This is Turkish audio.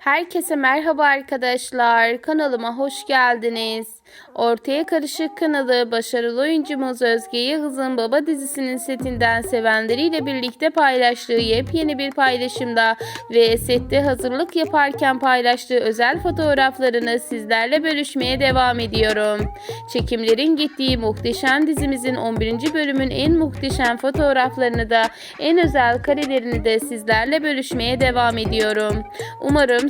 Herkese merhaba arkadaşlar. Kanalıma hoş geldiniz. Ortaya Karışık kanalı başarılı oyuncumuz Özge Yağız'ın Baba dizisinin setinden sevenleriyle birlikte paylaştığı yepyeni bir paylaşımda ve sette hazırlık yaparken paylaştığı özel fotoğraflarını sizlerle bölüşmeye devam ediyorum. Çekimlerin gittiği muhteşem dizimizin 11. bölümün en muhteşem fotoğraflarını da en özel karelerini de sizlerle bölüşmeye devam ediyorum. Umarım